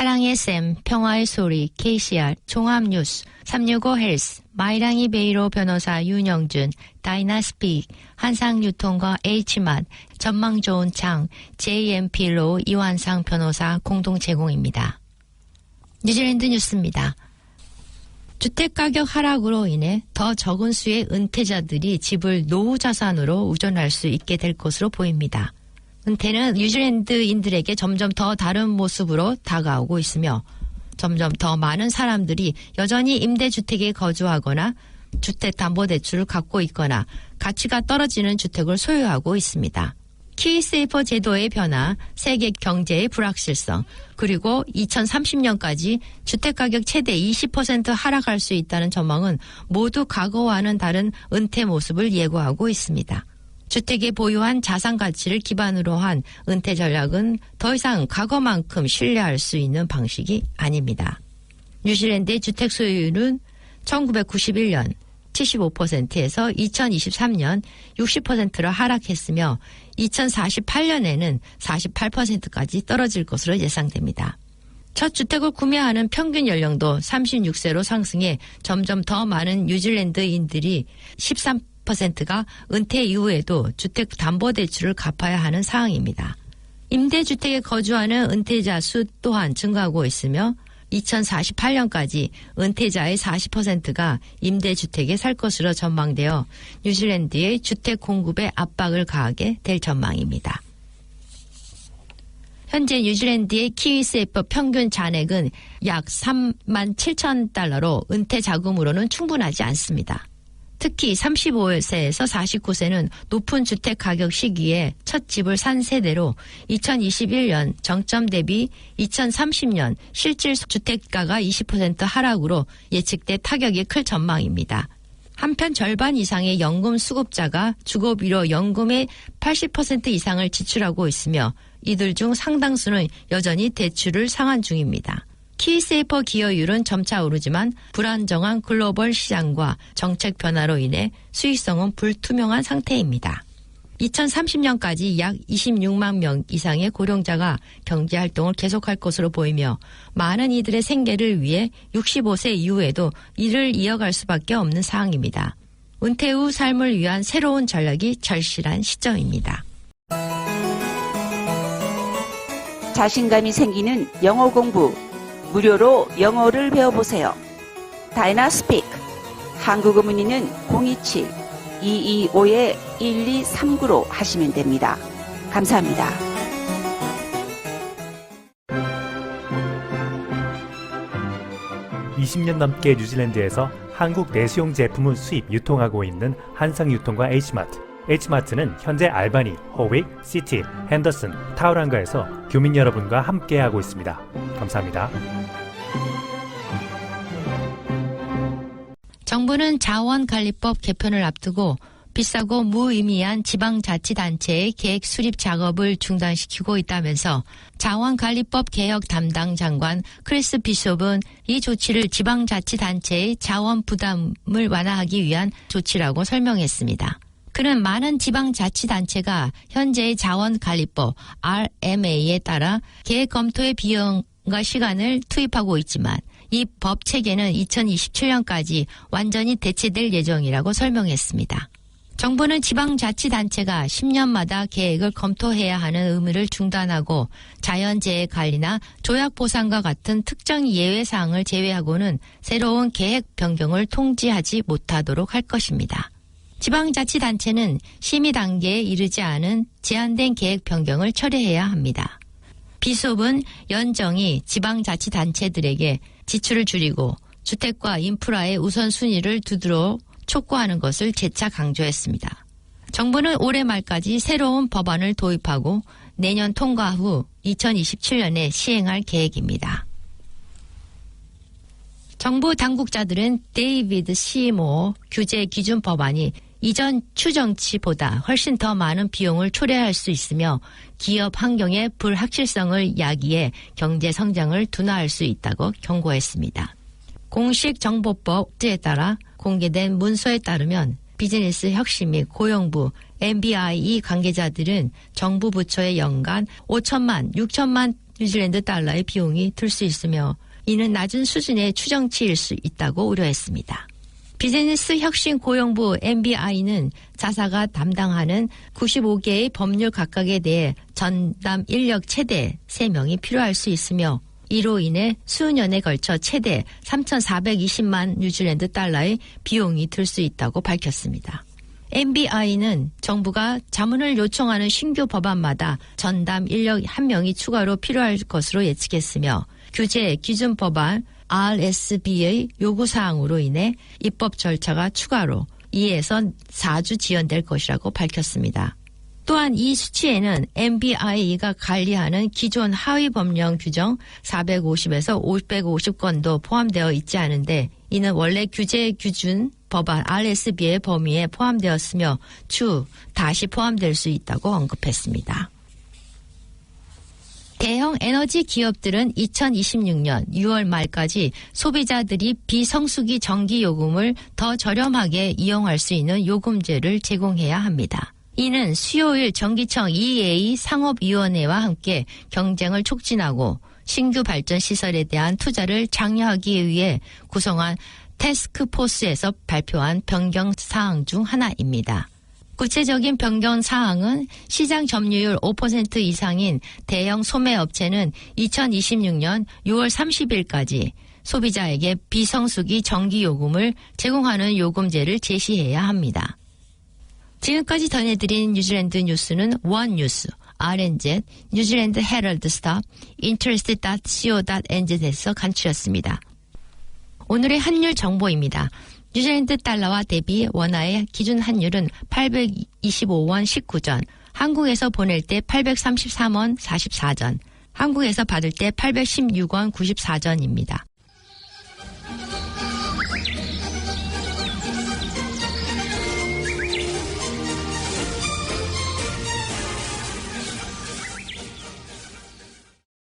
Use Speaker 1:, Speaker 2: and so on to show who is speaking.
Speaker 1: 사랑의 쌤, 평화의 소리, KCR, 종합뉴스, 365 헬스, 마이랑이 베이로 변호사 윤영준, 다이나스픽, 한상유통과 H맛, 전망 좋은 창, JMP로 이완상 변호사 공동 제공입니다. 뉴질랜드 뉴스입니다. 주택가격 하락으로 인해 더 적은 수의 은퇴자들이 집을 노후 자산으로 우전할 수 있게 될 것으로 보입니다. 은퇴는 뉴질랜드인들에게 점점 더 다른 모습으로 다가오고 있으며 점점 더 많은 사람들이 여전히 임대주택에 거주하거나 주택담보대출을 갖고 있거나 가치가 떨어지는 주택을 소유하고 있습니다. 키세이퍼 제도의 변화, 세계 경제의 불확실성, 그리고 2030년까지 주택가격 최대 20% 하락할 수 있다는 전망은 모두 과거와는 다른 은퇴 모습을 예고하고 있습니다. 주택의 보유한 자산 가치를 기반으로 한 은퇴 전략은 더 이상 과거만큼 신뢰할 수 있는 방식이 아닙니다. 뉴질랜드의 주택 소유율은 1991년 75%에서 2023년 60%로 하락했으며 2048년에는 48%까지 떨어질 것으로 예상됩니다. 첫 주택을 구매하는 평균 연령도 36세로 상승해 점점 더 많은 뉴질랜드인들이 13% 가 은퇴 이후에도 주택 담보대출을 갚아야 하는 상황입니다. 임대주택에 거주하는 은퇴자 수 또한 증가하고 있으며 2048년까지 은퇴자의 40%가 임대주택에 살 것으로 전망되어 뉴질랜드의 주택 공급에 압박을 가하게 될 전망입니다. 현재 뉴질랜드의 키위세법 평균 잔액은 약 3만 7천 달러로 은퇴 자금으로는 충분하지 않습니다. 특히 35세에서 49세는 높은 주택 가격 시기에 첫 집을 산 세대로 2021년 정점 대비 2030년 실질 주택가가 20% 하락으로 예측돼 타격이 클 전망입니다. 한편 절반 이상의 연금 수급자가 주거비로 연금의 80% 이상을 지출하고 있으며 이들 중 상당수는 여전히 대출을 상환 중입니다. 키세이퍼 기여율은 점차 오르지만 불안정한 글로벌 시장과 정책 변화로 인해 수익성은 불투명한 상태입니다. 2030년까지 약 26만 명 이상의 고령자가 경제 활동을 계속할 것으로 보이며 많은 이들의 생계를 위해 65세 이후에도 일을 이어갈 수밖에 없는 상황입니다. 은퇴 후 삶을 위한 새로운 전략이 절실한 시점입니다.
Speaker 2: 자신감이 생기는 영어 공부 무료로 영어를 배워보세요. 다이나스픽 한국어 문의는 027-225-1239로 하시면 됩니다. 감사합니다.
Speaker 3: (20년) 넘게 뉴질랜드에서 한국 내수용 제품을 수입 유통하고 있는 한상유통과 H마트 H마트는 현재 알바니, 호윅, 시티, 핸더슨, 타우랑가에서 교민 여러분과 함께하고 있습니다. 감사합니다.
Speaker 1: 정부는 자원관리법 개편을 앞두고 비싸고 무의미한 지방자치단체의 계획 수립 작업을 중단시키고 있다면서 자원관리법 개혁 담당 장관 크리스 비숍은 이 조치를 지방자치단체의 자원 부담을 완화하기 위한 조치라고 설명했습니다. 그는 많은 지방자치단체가 현재의 자원관리법 RMA에 따라 계획 검토의 비용과 시간을 투입하고 있지만 이 법 체계는 2027년까지 완전히 대체될 예정이라고 설명했습니다. 정부는 지방자치단체가 10년마다 계획을 검토해야 하는 의무를 중단하고 자연재해 관리나 조약보상과 같은 특정 예외사항을 제외하고는 새로운 계획 변경을 통지하지 못하도록 할 것입니다. 지방자치단체는 심의 단계에 이르지 않은 제한된 계획 변경을 처리해야 합니다. 비숍은 연정이 지방자치단체들에게 지출을 줄이고 주택과 인프라의 우선순위를 두도록 촉구하는 것을 재차 강조했습니다. 정부는 올해 말까지 새로운 법안을 도입하고 내년 통과 후 2027년에 시행할 계획입니다. 정부 당국자들은 데이비드 시모 규제 기준 법안이 이전 추정치보다 훨씬 더 많은 비용을 초래할 수 있으며 기업 환경의 불확실성을 야기해 경제 성장을 둔화할 수 있다고 경고했습니다. 공식 정보법에 따라 공개된 문서에 따르면 비즈니스 혁신 및 고용부 MBIE 관계자들은 정부 부처에 연간 5천만, 6천만 뉴질랜드 달러의 비용이 들 수 있으며 이는 낮은 수준의 추정치일 수 있다고 우려했습니다. 비즈니스 혁신 고용부 MBI는 자사가 담당하는 95개의 법률 각각에 대해 전담 인력 최대 3명이 필요할 수 있으며 이로 인해 수년에 걸쳐 최대 3,420만 뉴질랜드 달러의 비용이 들 수 있다고 밝혔습니다. MBI는 정부가 자문을 요청하는 신규 법안마다 전담 인력 한 명이 추가로 필요할 것으로 예측했으며 규제 기준 법안 RSB의 요구사항으로 인해 입법 절차가 추가로 2에서 4주 지연될 것이라고 밝혔습니다. 또한 이 수치에는 MBI가 관리하는 기존 하위 법령 규정 450에서 550건도 포함되어 있지 않은데 이는 원래 규제 기준 법안 RSB의 범위에 포함되었으며 추 다시 포함될 수 있다고 언급했습니다. 대형 에너지 기업들은 2026년 6월 말까지 소비자들이 비성수기 전기 요금을 더 저렴하게 이용할 수 있는 요금제를 제공해야 합니다. 이는 수요일 전기청 EA 상업위원회와 함께 경쟁을 촉진하고 신규 발전 시설에 대한 투자를 장려하기 위해 구성한 테스크포스에서 발표한 변경 사항 중 하나입니다. 구체적인 변경 사항은 시장 점유율 5% 이상인 대형 소매 업체는 2026년 6월 30일까지 소비자에게 비성수기 전기 요금을 제공하는 요금제를 제시해야 합니다. 지금까지 전해드린 뉴질랜드 뉴스는 원뉴스, RNZ, 뉴질랜드 헤럴드 스탑, interest.co.nz에서 간추렸습니다. 오늘의 환율 정보입니다. 뉴질랜드 달러와 대비 원화의 기준 환율은 825원 19전, 한국에서 보낼 때 833원 44전, 한국에서 받을 때 816원 94전입니다.